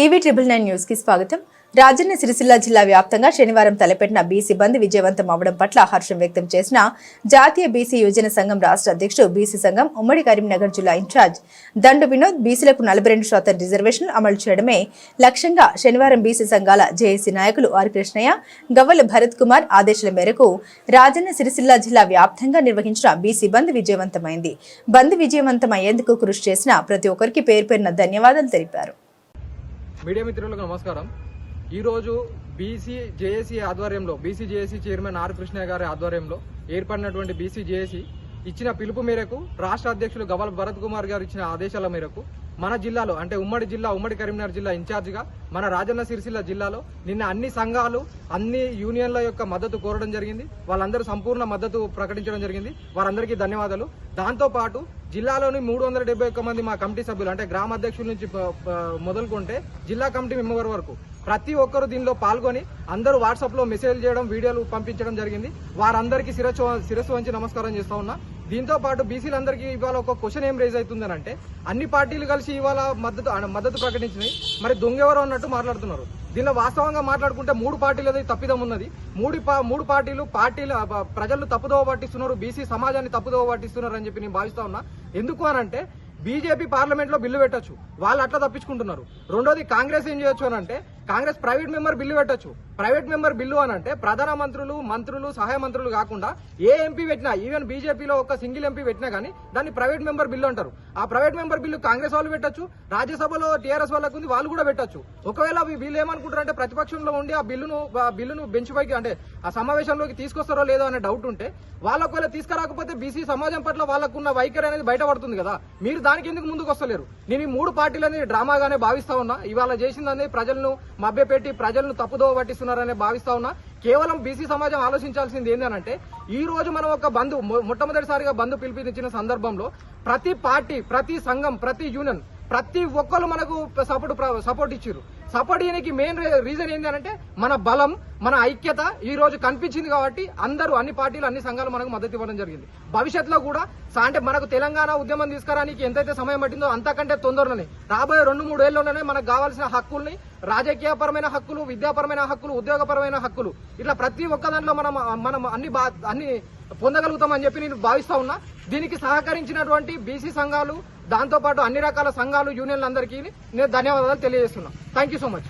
TV triple nine న్యూస్కి స్వాగతం. రాజన్న సిరిసిల్ల జిల్లా వ్యాప్తంగా శనివారం తలపెట్టిన బీసీ బంద్ విజయవంతం అవడం పట్ల హర్షం వ్యక్తం చేసిన జాతీయ బీసీ యువజన సంఘం రాష్ట్ర అధ్యక్షుడు బీసీ సంఘం ఉమ్మడి కరీంనగర్ జిల్లా ఇన్ఛార్జ్ దండు వినోద్ బీసీలకు నలభై రెండు శాతం రిజర్వేషన్లు అమలు చేయడమే లక్ష్యంగా శనివారం బీసీ సంఘాల జేఏసీ నాయకులు ఆర్ కృష్ణయ్య గవ్వల భరత్ కుమార్ ఆదేశాల మేరకు రాజన్న సిరిసిల్ల జిల్లా వ్యాప్తంగా నిర్వహించిన బీసీ బంద్ విజయవంతమైంది. బంద్ విజయవంతం అయ్యేందుకు కృషి చేసిన ప్రతి ఒక్కరికి పేరు పేరున ధన్యవాదాలు తెలిపారు. మీడియా మిత్రులకు నమస్కారం. ఈరోజు బీసీ జేఏసీ ఆధ్వర్యంలో BC JAC chairman R Krishna గారి ఆధ్వర్యంలో ఏర్పడినటువంటి బీసీ జేఏసీ ఇచ్చిన పిలుపు మేరకు రాష్ట్ర అధ్యక్షులు గవల్ భరత్ కుమార్ గారు ఇచ్చిన ఆదేశాల మేరకు మన జిల్లాలో అంటే ఉమ్మడి జిల్లా ఉమ్మడి కరీంనగర్ జిల్లా ఇన్ఛార్జిగా మన రాజన్న సిరిసిల్ల జిల్లాలో నిన్న అన్ని సంఘాలు అన్ని యూనియన్ల యొక్క మద్దతు కోరడం జరిగింది. వాళ్ళందరూ సంపూర్ణ మద్దతు ప్రకటించడం జరిగింది. వారందరికీ ధన్యవాదాలు. దాంతోపాటు జిల్లాలోని మూడు వందల డెబ్బై ఒక్క మంది మా కమిటీ సభ్యులు అంటే గ్రామ అధ్యక్షుల నుంచి మొదలుకుంటే జిల్లా కమిటీ మెంబర్ వరకు ప్రతి ఒక్కరు దీనిలో పాల్గొని అందరూ వాట్సాప్లో మెసేజ్ చేయడం వీడియోలు పంపించడం జరిగింది. వారందరికీ శిరస్సు శిరస్సు వంచి నమస్కారం చేస్తా ఉన్నా. దీంతో పాటు బీసీలందరికీ ఇవాళ ఒక క్వశ్చన్ ఏం రేజ్ అవుతుందని అంటే అన్ని పార్టీలు కలిసి ఇవాళ మద్దతు మద్దతు ప్రకటించినాయి. మరి దొంగెవరో అన్నట్టు మాట్లాడుతున్నారు. దీనిలో వాస్తవంగా మాట్లాడుకుంటే మూడు పార్టీలది తప్పిదం ఉన్నది. మూడు పా- మూడు పార్టీలు పార్టీలు ప్రజలు తప్పుదోవ పట్టిస్తున్నారు బీసీ సమాజాన్ని తప్పుదోవ పట్టిస్తున్నారు అని చెప్పి నేను భావిస్తా ఉన్నా. ఎందుకు అని అంటే బీజేపీ పార్లమెంట్లో బిల్లు పెట్టచ్చు. వాళ్ళు అట్లా తప్పించుకుంటున్నారు. రెండోది కాంగ్రెస్ ఏం చేయొచ్చు అని అంటే కాంగ్రెస్ ప్రైవేట్ మెంబర్ బిల్లు పెట్టొచ్చు. ప్రైవేట్ మెంబర్ బిల్లు అని అంటే ప్రధాన మంత్రులు మంత్రులు సహాయ మంత్రులు కాకుండా ఏ ఎంపీ పెట్టినా ఈవెన్ బీజేపీలో ఒక సింగిల్ ఎంపీ పెట్టినా కానీ దాన్ని ప్రైవేట్ మెంబర్ బిల్లు అంటారు. ఆ ప్రైవేట్ మెంబర్ బిల్లు కాంగ్రెస్ వాళ్ళు పెట్టొచ్చు రాజ్యసభలో టీఆర్ఎస్ వాళ్ళకు ఉంది వాళ్ళు కూడా పెట్టొచ్చు. ఒకవేళ వీళ్ళు ఏమనుకుంటారు అంటే ప్రతిపక్షంలో ఉండి ఆ బిల్లును బిల్లును బెంచ్ పైకి అంటే ఆ సమావేశంలోకి తీసుకొస్తారో లేదో అనే డౌట్ ఉంటే వాళ్ళు ఒకవేళ తీసుకురాకపోతే బీసీ సమాజం పట్ల వాళ్ళకున్న వైఖరి అనేది బయటపడుతుంది కదా. మీరు దానికి ఎందుకు ముందుకు వస్తలేరు నేను ఈ మూడు పార్టీలని డ్రామాగానే భావిస్తా ఉన్నా. ఇవాళ చేసిందని ప్రజలను మభ్యపెట్టి ప్రజలను తప్పుదోవ పట్టిస్తున్నారనే భావిస్తా ఉన్నా కేవలం బీసీ సమాజం ఆలోచించాల్సింది ఏంటంటే ఈ రోజు మనం ఒక బంధు మొట్టమొదటిసారిగా బంధు పిలిపించిన సందర్భంలో ప్రతి పార్టీ ప్రతి సంఘం ప్రతి యూనియన్ ప్రతి ఒక్కరు మనకు సపోర్ట్ సపోర్ట్ ఇచ్చారు. సపోర్ట్ చేయడానికి మెయిన్ రీజన్ ఏంటంటే మన బలం మన ఐక్యత ఈ రోజు కనిపించింది కాబట్టి అందరూ అన్ని పార్టీలు అన్ని సంఘాలు మనకు మద్దతు ఇవ్వడం జరిగింది. భవిష్యత్తులో కూడా సా- అంటే మనకు తెలంగాణ ఉద్యమం తీసుకురానికి ఎంతైతే సమయం పట్టిందో అంతకంటే తొందరలోనే రాబోయే రెండు మూడు ఏళ్ళలోనే మనకు కావాల్సిన హక్కుల్ని రాజకీయపరమైన హక్కులు విద్యాపరమైన హక్కులు ఉద్యోగపరమైన హక్కులు ఇట్లా ప్రతి ఒక్క దాంట్లో మనం మనం అన్ని బా- అన్ని పొందగలుగుతామని చెప్పి నేను భావిస్తా ఉన్నా. దీనికి సహకరించినటువంటి బీసీ సంఘాలు దాంతోపాటు అన్ని రకాల సంఘాలు యూనియన్లందరికీ నేను ధన్యవాదాలు తెలియజేస్తున్నా. Thank you so much